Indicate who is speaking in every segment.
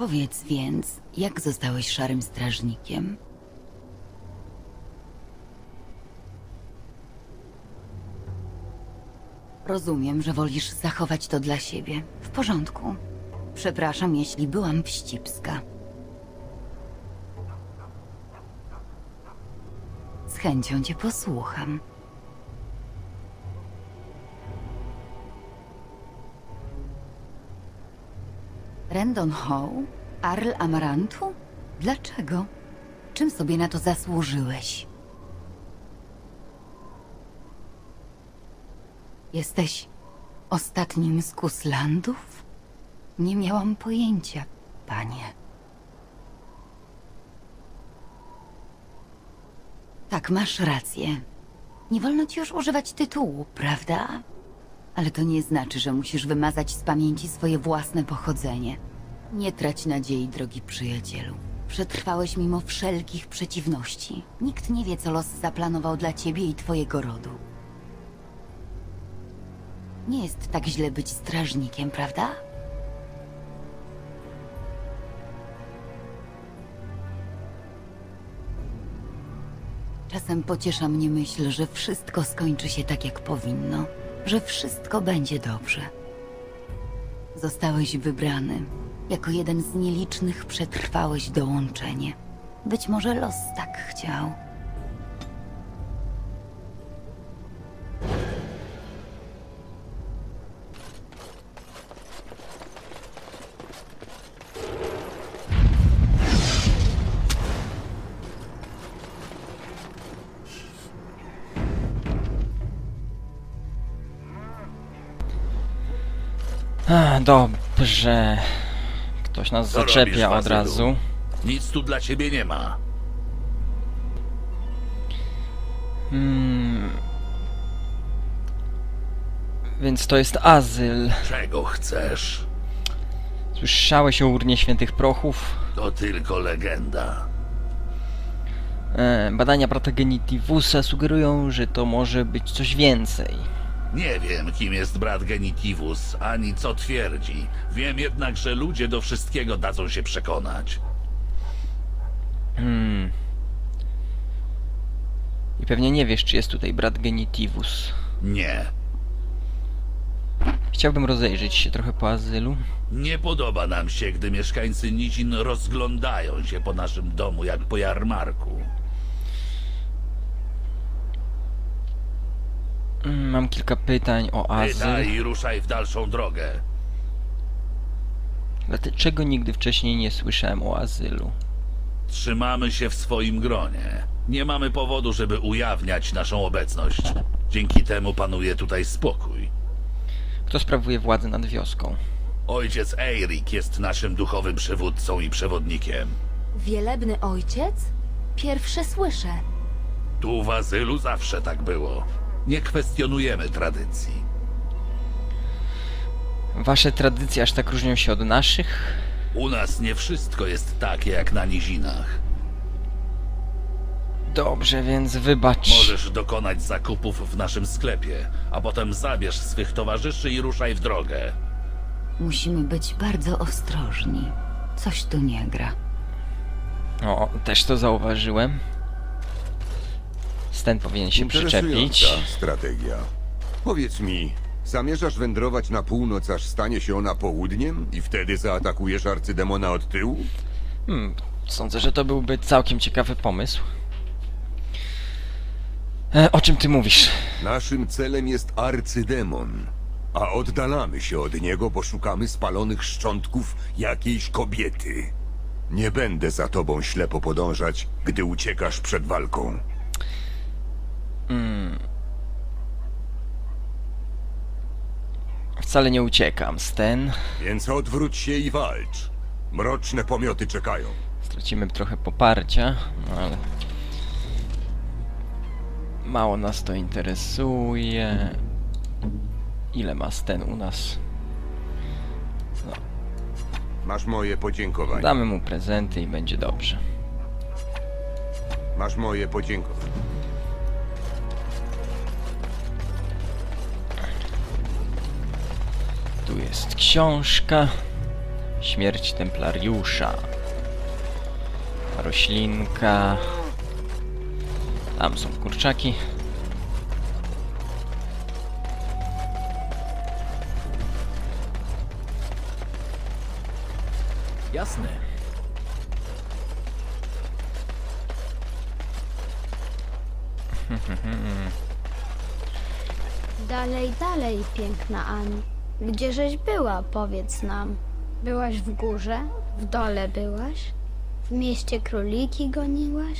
Speaker 1: Powiedz więc, jak zostałeś szarym strażnikiem? Rozumiem, że wolisz zachować to dla siebie. W porządku. Przepraszam, jeśli byłam wścibska. Z chęcią cię posłucham. Rendon Howe? Arl Amarantu? Dlaczego? Czym sobie na to zasłużyłeś? Jesteś ostatnim z Kuslandów? Nie miałam pojęcia, panie. Tak, masz rację. Nie wolno ci już używać tytułu, prawda? Ale to nie znaczy, że musisz wymazać z pamięci swoje własne pochodzenie. Nie trać nadziei, drogi przyjacielu. Przetrwałeś mimo wszelkich przeciwności. Nikt nie wie, co los zaplanował dla ciebie i twojego rodu. Nie jest tak źle być strażnikiem, prawda? Czasem pociesza mnie myśl, że wszystko skończy się tak, jak powinno, że wszystko będzie dobrze. Zostałeś wybrany. Jako jeden z nielicznych przetrwałeś dołączenie. Być może los tak chciał.
Speaker 2: Dobrze. Ktoś nas
Speaker 3: Co robisz,
Speaker 2: zaczepia od razu.
Speaker 3: Nic tu dla ciebie nie ma.
Speaker 2: Hmm. Więc to jest azyl.
Speaker 3: Czego chcesz?
Speaker 2: Słyszałeś o urnie świętych prochów?
Speaker 3: To tylko legenda.
Speaker 2: E, badania brata Genitivusa sugerują, że to może być coś więcej.
Speaker 3: Nie wiem, kim jest brat Genitivus, ani co twierdzi. Wiem jednak, że ludzie do wszystkiego dadzą się przekonać.
Speaker 2: Hmm. I pewnie nie wiesz, czy jest tutaj brat Genitivus.
Speaker 3: Nie.
Speaker 2: Chciałbym rozejrzeć się trochę po azylu.
Speaker 3: Nie podoba nam się, gdy mieszkańcy Nizin rozglądają się po naszym domu jak po jarmarku.
Speaker 2: Mam kilka pytań o azyl.
Speaker 3: Pytaj i ruszaj w dalszą drogę.
Speaker 2: Dlaczego nigdy wcześniej nie słyszałem o azylu?
Speaker 3: Trzymamy się w swoim gronie. Nie mamy powodu, żeby ujawniać naszą obecność. Dzięki temu panuje tutaj spokój.
Speaker 2: Kto sprawuje władzę nad wioską?
Speaker 3: Ojciec Eirik jest naszym duchowym przywódcą i przewodnikiem.
Speaker 4: Wielebny ojciec? Pierwsze słyszę.
Speaker 3: Tu w azylu zawsze tak było. Nie kwestionujemy tradycji.
Speaker 2: Wasze tradycje aż tak różnią się od naszych?
Speaker 3: U nas nie wszystko jest takie jak na nizinach.
Speaker 2: Dobrze, więc wybacz.
Speaker 3: Możesz dokonać zakupów w naszym sklepie, a potem zabierz swych towarzyszy i ruszaj w drogę.
Speaker 1: Musimy być bardzo ostrożni. Coś tu nie gra.
Speaker 2: O, też to zauważyłem. Sten powinien się przyczepić.
Speaker 5: Interesująca strategia. Powiedz mi, zamierzasz wędrować na północ, aż stanie się ona południem i wtedy zaatakujesz arcydemona od tyłu?
Speaker 2: Hmm, sądzę, że to byłby całkiem ciekawy pomysł. E, o czym ty mówisz?
Speaker 5: Naszym celem jest arcydemon, a oddalamy się od niego, bo szukamy spalonych szczątków jakiejś kobiety. Nie będę za tobą ślepo podążać, gdy uciekasz przed walką.
Speaker 2: Wcale nie uciekam, Sten.
Speaker 5: Więc odwróć się i walcz. Mroczne pomioty czekają.
Speaker 2: Stracimy trochę poparcia, no ale... Mało nas to interesuje. Ile ma Sten u nas?
Speaker 5: Masz moje podziękowanie.
Speaker 2: Damy mu prezenty i będzie dobrze.
Speaker 5: Masz moje podziękowanie.
Speaker 2: Tu jest książka. Śmierć Templariusza. Roślinka. Tam są kurczaki.
Speaker 6: Jasne.
Speaker 7: Dalej, dalej, piękna Ani. Gdzieżeś była, powiedz nam? Byłaś w górze? W dole byłaś? W mieście króliki goniłaś?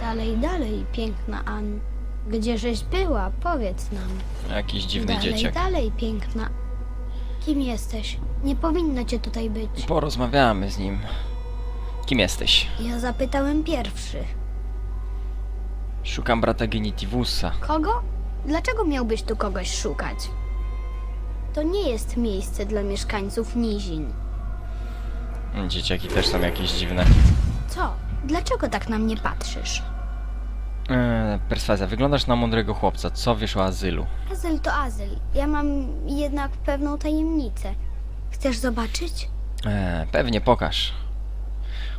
Speaker 7: Dalej, dalej, piękna Ani. Gdzieżeś była, powiedz nam?
Speaker 2: Jakiś dziwny
Speaker 7: dalej,
Speaker 2: dzieciak.
Speaker 7: dalej, piękna. Kim jesteś? Nie powinno cię tutaj być.
Speaker 2: Porozmawiamy z nim. Kim jesteś?
Speaker 7: Ja zapytałem pierwszy.
Speaker 2: Szukam brata Genitivusa.
Speaker 7: Kogo? Dlaczego miałbyś tu kogoś szukać? To nie jest miejsce dla mieszkańców nizin.
Speaker 2: Dzieciaki też są jakieś dziwne.
Speaker 7: Co? Dlaczego tak na mnie patrzysz?
Speaker 2: Eee, perswazja, wyglądasz na mądrego chłopca. Co wiesz o azylu?
Speaker 7: Azyl to azyl. Ja mam jednak pewną tajemnicę. Chcesz zobaczyć?
Speaker 2: Eee, pewnie pokaż.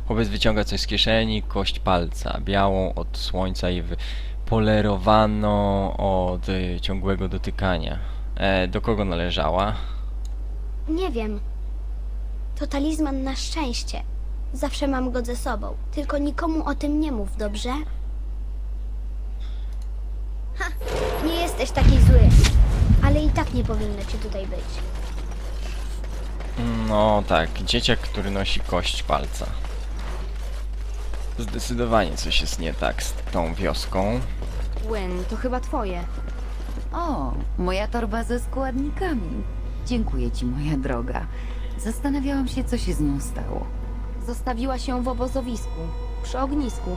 Speaker 2: Chłopiec wyciąga coś z kieszeni, kość palca, białą od słońca i polerowaną od y, ciągłego dotykania. E, do kogo należała?
Speaker 7: Nie wiem. To talizman na szczęście. Zawsze mam go ze sobą. Tylko nikomu o tym nie mów, dobrze? Ha! Nie jesteś taki zły. Ale i tak nie powinno cię tutaj być.
Speaker 2: No tak, dzieciak, który nosi kość palca. Zdecydowanie coś jest nie tak z tą wioską.
Speaker 4: Gwen, to chyba twoje.
Speaker 1: O, moja torba ze składnikami. Dziękuję ci, moja droga. Zastanawiałam się, co się z nią stało.
Speaker 4: Zostawiła się w obozowisku, przy ognisku.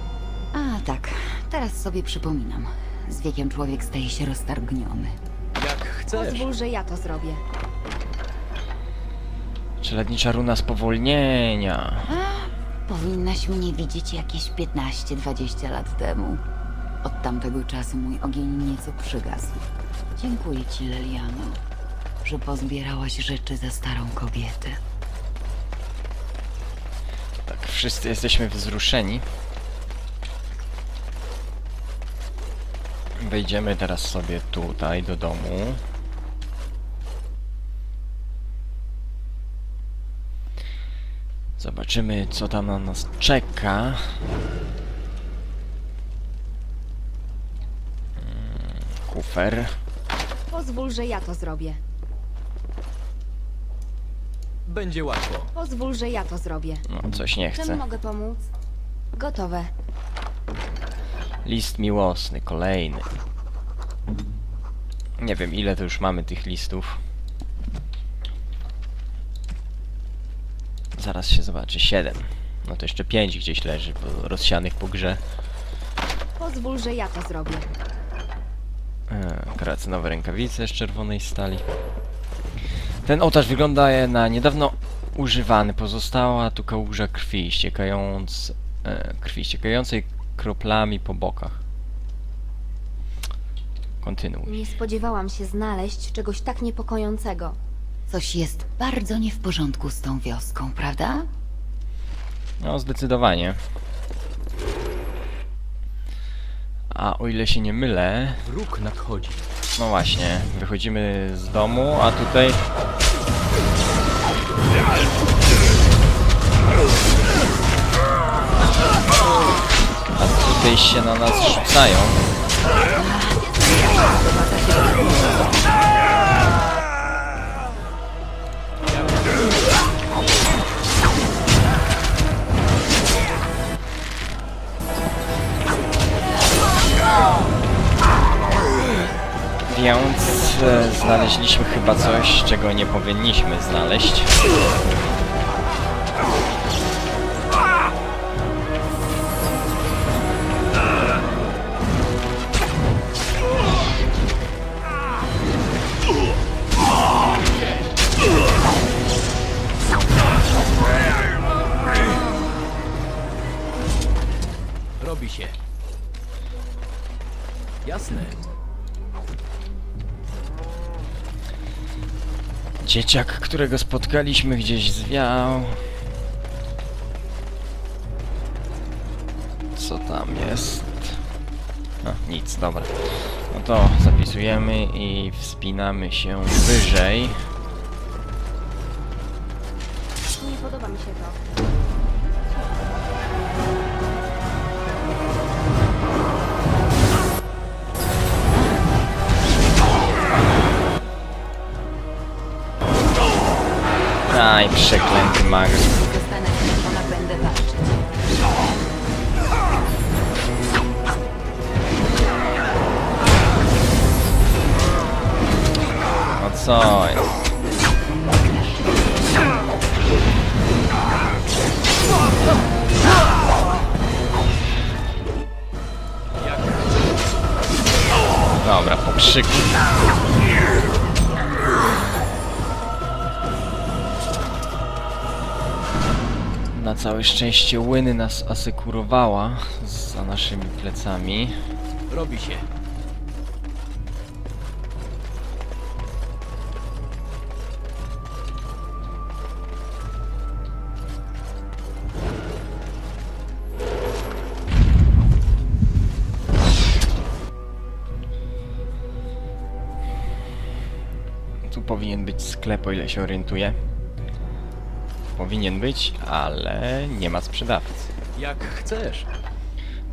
Speaker 1: A, tak, teraz sobie przypominam. Z wiekiem człowiek staje się roztargniony.
Speaker 6: Jak chcesz.
Speaker 4: Pozwól, że ja to zrobię.
Speaker 2: Czeladnicza runa spowolnienia.
Speaker 1: Powinnaś mnie widzieć jakieś 15-20 lat temu. Od tamtego czasu mój ogień nieco przygasł. Dziękuję ci, Leliano, że pozbierałaś rzeczy za starą kobietę.
Speaker 2: Tak, wszyscy jesteśmy wzruszeni. Wejdziemy teraz sobie tutaj do domu. Zobaczymy, co tam na nas czeka. Mm, Kufer.
Speaker 4: Pozwól, że ja to zrobię.
Speaker 6: Będzie łatwo.
Speaker 4: Pozwól, że ja to zrobię.
Speaker 2: No, coś nie
Speaker 4: Czym
Speaker 2: chcę.
Speaker 4: mogę pomóc? Gotowe.
Speaker 2: List miłosny, kolejny. Nie wiem, ile to już mamy tych listów. Zaraz się zobaczy. 7. No to jeszcze 5 gdzieś leży, bo rozsianych po grze.
Speaker 4: Pozwól, że ja to zrobię.
Speaker 2: Eee, Kreacynowe rękawice z czerwonej stali. Ten ołtarz wygląda na niedawno używany. Pozostała tu kałuża krwi, ściekając, e, krwi ściekającej kroplami po bokach. Kontynuuj.
Speaker 4: Nie spodziewałam się znaleźć czegoś tak niepokojącego.
Speaker 1: Coś jest bardzo nie w porządku z tą wioską, prawda?
Speaker 2: No, zdecydowanie. A o ile się nie mylę,
Speaker 6: Wróg nadchodzi.
Speaker 2: no właśnie, wychodzimy z domu, a tutaj... A tutaj się na nas rzucają. Więc e, znaleźliśmy chyba coś, czego nie powinniśmy znaleźć. Dzieciak, którego spotkaliśmy gdzieś zwiał. Co tam jest? No, nic, dobra. No to zapisujemy i wspinamy się wyżej.
Speaker 4: Check link to
Speaker 2: Magus. Na całe szczęście Łyny nas asekurowała za naszymi plecami.
Speaker 6: Robi się.
Speaker 2: Tu powinien być sklep, o ile się orientuję. Powinien być, ale nie ma sprzedawcy.
Speaker 6: Jak chcesz.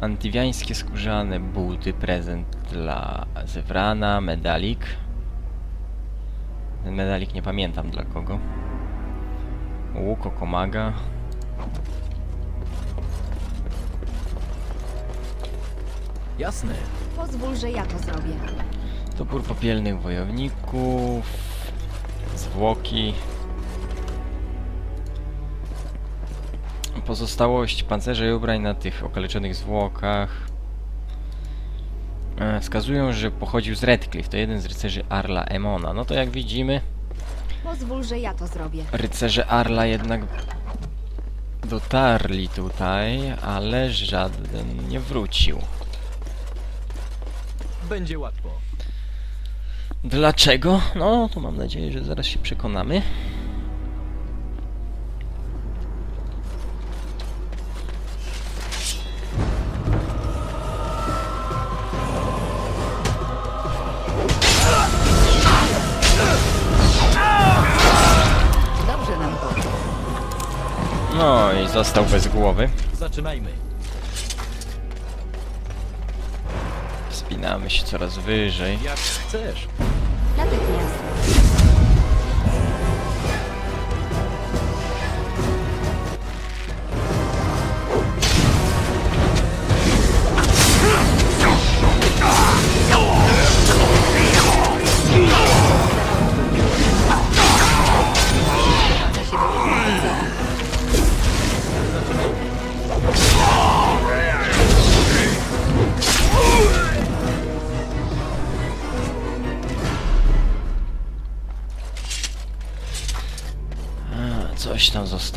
Speaker 2: Antywiańskie skórzane buty, prezent dla Zewrana, medalik. Ten medalik nie pamiętam dla kogo. Łuk Okomaga.
Speaker 6: Jasne.
Speaker 4: Pozwól, że ja to zrobię.
Speaker 2: Topór popielnych wojowników. Zwłoki. Pozostałość pancerza i ubrań na tych okaleczonych zwłokach e, wskazują, że pochodził z Redcliffe. To jeden z rycerzy Arla Emona. No to jak widzimy,
Speaker 4: Pozwól, że ja to zrobię.
Speaker 2: rycerze Arla jednak dotarli tutaj, ale żaden nie wrócił.
Speaker 6: Będzie łatwo.
Speaker 2: Dlaczego? No, to mam nadzieję, że zaraz się przekonamy. Został bez głowy.
Speaker 6: Zaczynajmy.
Speaker 2: Wspinamy się coraz wyżej.
Speaker 6: Jak chcesz.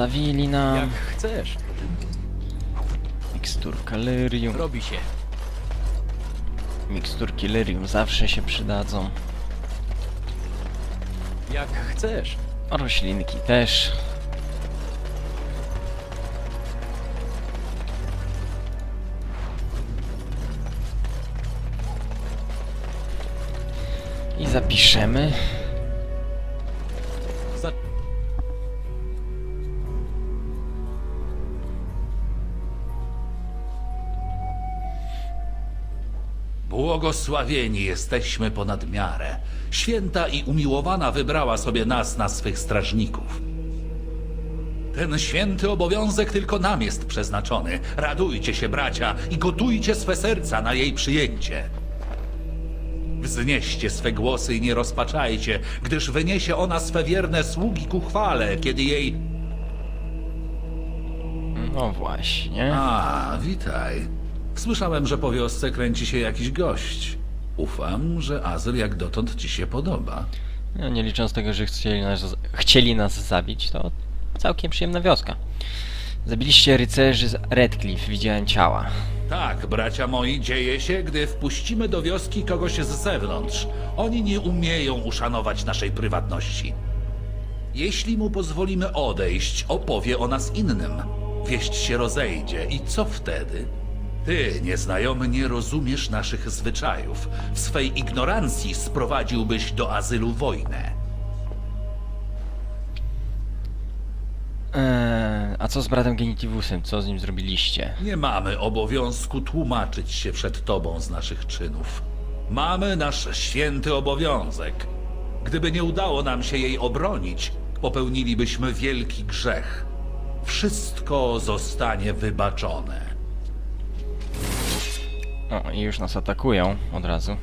Speaker 2: Tam zostawili
Speaker 6: Jak
Speaker 2: nam.
Speaker 6: chcesz.
Speaker 2: Miksturka lyrium.
Speaker 6: Robi się.
Speaker 2: Miksturki lyrium zawsze się przydadzą.
Speaker 6: Jak chcesz.
Speaker 2: Roślinki też. I zapiszemy.
Speaker 3: Błogosławieni jesteśmy ponad miarę. Święta i umiłowana wybrała sobie nas na swych strażników. Ten święty obowiązek tylko nam jest przeznaczony. Radujcie się, bracia, i gotujcie swe serca na jej przyjęcie. Wznieście swe głosy i nie rozpaczajcie, gdyż wyniesie ona swe wierne sługi ku chwale, kiedy jej...
Speaker 2: No właśnie.
Speaker 3: A, witaj. Słyszałem, że po wiosce kręci się jakiś gość. Ufam, że azyl jak dotąd ci się podoba.
Speaker 2: No, nie licząc tego, że chcieli nas, chcieli nas zabić, to całkiem przyjemna wioska. Zabiliście rycerzy z Redcliffe, widziałem ciała.
Speaker 3: Tak, bracia moi, dzieje się, gdy wpuścimy do wioski kogoś z zewnątrz. Oni nie umieją uszanować naszej prywatności. Jeśli mu pozwolimy odejść, opowie o nas innym. Wieść się rozejdzie i co wtedy? Ty, nieznajomy, nie rozumiesz naszych zwyczajów. W swej ignorancji sprowadziłbyś do azylu wojnę.
Speaker 2: Eee, a co z bratem Genitivusem? Co z nim zrobiliście?
Speaker 3: Nie mamy obowiązku tłumaczyć się przed tobą z naszych czynów. Mamy nasz święty obowiązek. Gdyby nie udało nam się jej obronić, popełnilibyśmy wielki grzech. Wszystko zostanie wybaczone.
Speaker 2: O, i już nas atakują od razu.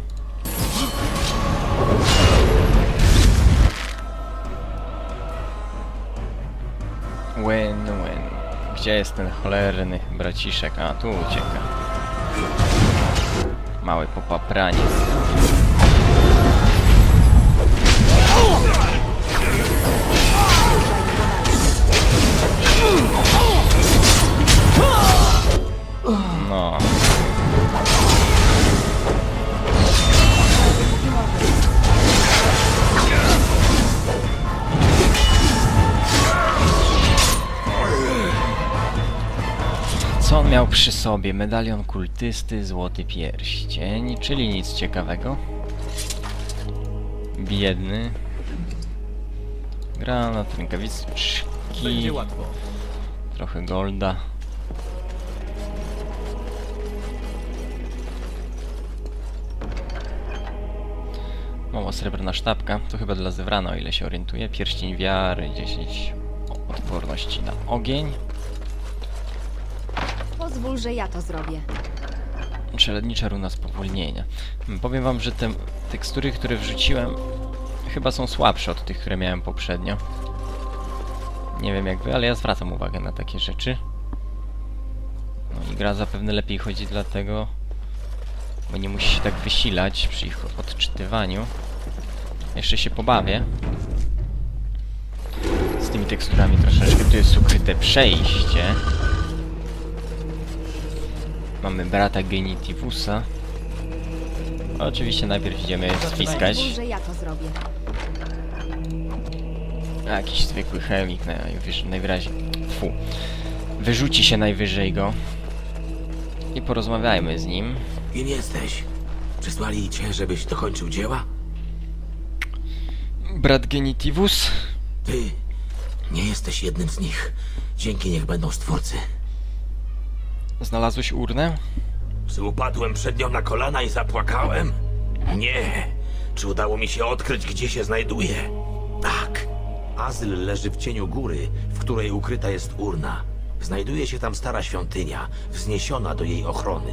Speaker 2: Win, win. Gdzie jest ten cholerny braciszek? A, tu ucieka. Mały popapraniec. No. Co on miał przy sobie? Medalion kultysty, złoty pierścień, czyli nic ciekawego. Biedny. Granat, rękawiczki, trochę golda. Mała srebrna sztabka, to chyba dla Zewrana, o ile się orientuję. Pierścień wiary, 10 odporności na ogień.
Speaker 4: Pozwól, że ja to zrobię.
Speaker 2: Czeladnicza runa spowolnienia. Powiem wam, że te tekstury, które wrzuciłem, chyba są słabsze od tych, które miałem poprzednio. Nie wiem jak wy, ale ja zwracam uwagę na takie rzeczy. No i gra zapewne lepiej chodzi dlatego, bo nie musi się tak wysilać przy ich odczytywaniu. Jeszcze się pobawię. Z tymi teksturami troszeczkę. Tu jest ukryte przejście. Mamy brata Genitivusa. Oczywiście najpierw idziemy spiskać.
Speaker 4: Pozwól, że ja to zrobię.
Speaker 2: A, jakiś zwykły chemik najwyż, najwyraźniej. Fu. Wyrzuci się najwyżej go. I porozmawiajmy z nim.
Speaker 8: Kim jesteś? Przysłali cię, żebyś dokończył dzieła?
Speaker 2: Brat Genitivus?
Speaker 8: Ty nie jesteś jednym z nich. Dzięki niech będą stwórcy.
Speaker 2: Znalazłeś urnę?
Speaker 8: Czy upadłem przed nią na kolana i zapłakałem? Nie. Czy udało mi się odkryć, gdzie się znajduje? Tak. Azyl leży w cieniu góry, w której ukryta jest urna. Znajduje się tam stara świątynia, wzniesiona do jej ochrony.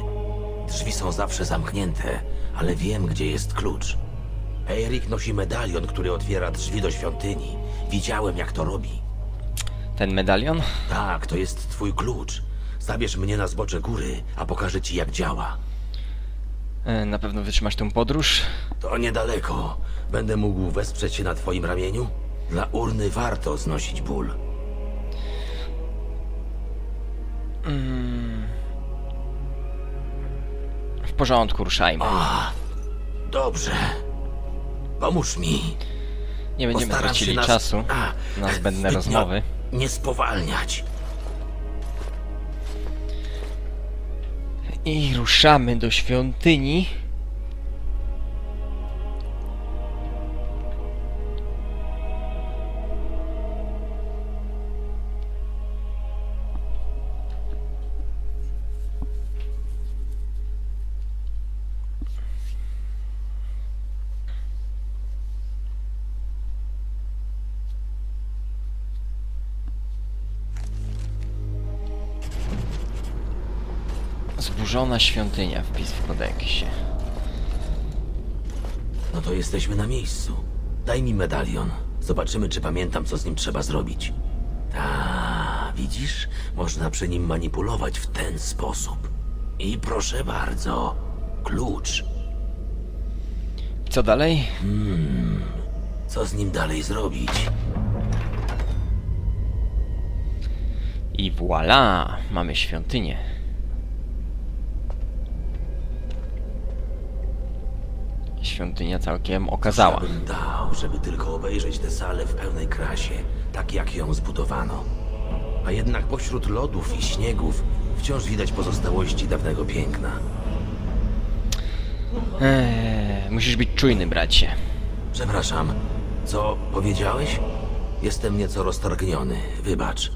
Speaker 8: Drzwi są zawsze zamknięte, ale wiem, gdzie jest klucz. Erik nosi medalion, który otwiera drzwi do świątyni. Widziałem, jak to robi.
Speaker 2: Ten medalion?
Speaker 8: Tak, to jest twój klucz. Zabierz mnie na zbocze góry, a pokażę ci, jak działa.
Speaker 2: E, na pewno wytrzymasz tę podróż.
Speaker 8: To niedaleko. Będę mógł wesprzeć się na twoim ramieniu? Dla urny warto znosić ból.
Speaker 2: W porządku, ruszajmy.
Speaker 8: A, dobrze. Pomóż mi.
Speaker 2: Nie będziemy
Speaker 8: Postaram
Speaker 2: tracili
Speaker 8: nas-
Speaker 2: czasu
Speaker 8: A,
Speaker 2: na zbędne
Speaker 8: zbytnio
Speaker 2: rozmowy.
Speaker 8: Nie spowalniać.
Speaker 2: I ruszamy do świątyni. Zburzona świątynia, wpis w kodeksie.
Speaker 8: No to jesteśmy na miejscu. Daj mi medalion. Zobaczymy, czy pamiętam, co z nim trzeba zrobić. Ta, widzisz? Można przy nim manipulować w ten sposób. I proszę bardzo, klucz.
Speaker 2: Co dalej?
Speaker 8: Co z nim dalej zrobić?
Speaker 2: I voilà! Mamy świątynię. Świątynia całkiem okazała.
Speaker 8: Bym dał, żeby tylko obejrzeć tę salę w pełnej krasie, tak jak ją zbudowano. A jednak pośród lodów i śniegów wciąż widać pozostałości dawnego piękna.
Speaker 2: Eee, musisz być czujny, bracie.
Speaker 8: Przepraszam, co powiedziałeś? Jestem nieco roztargniony, wybacz.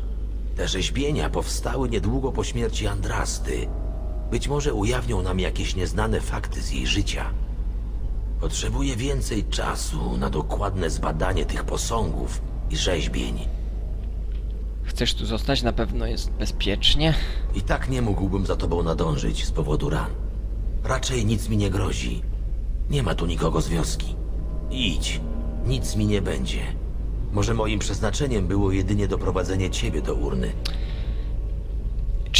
Speaker 8: Te rzeźbienia powstały niedługo po śmierci Andrasty. Być może ujawnią nam jakieś nieznane fakty z jej życia. Potrzebuję więcej czasu na dokładne zbadanie tych posągów i rzeźbień.
Speaker 2: Chcesz tu zostać? Na pewno jest bezpiecznie.
Speaker 8: I tak nie mógłbym za tobą nadążyć z powodu ran. Raczej nic mi nie grozi. Nie ma tu nikogo z wioski. Idź, nic mi nie będzie. Może moim przeznaczeniem było jedynie doprowadzenie ciebie do urny.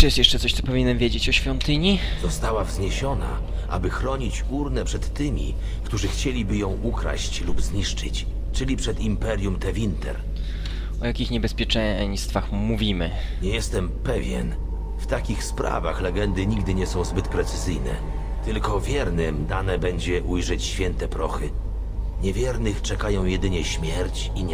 Speaker 2: Czy jest jeszcze coś, co powinienem wiedzieć o świątyni?
Speaker 8: Została wzniesiona, aby chronić urnę przed tymi, którzy chcieliby ją ukraść lub zniszczyć, czyli przed Imperium Tevinter.
Speaker 2: O jakich niebezpieczeństwach mówimy?
Speaker 8: Nie jestem pewien. W takich sprawach legendy nigdy nie są zbyt precyzyjne. Tylko wiernym dane będzie ujrzeć święte prochy. Niewiernych czekają jedynie śmierć i nieszczęście.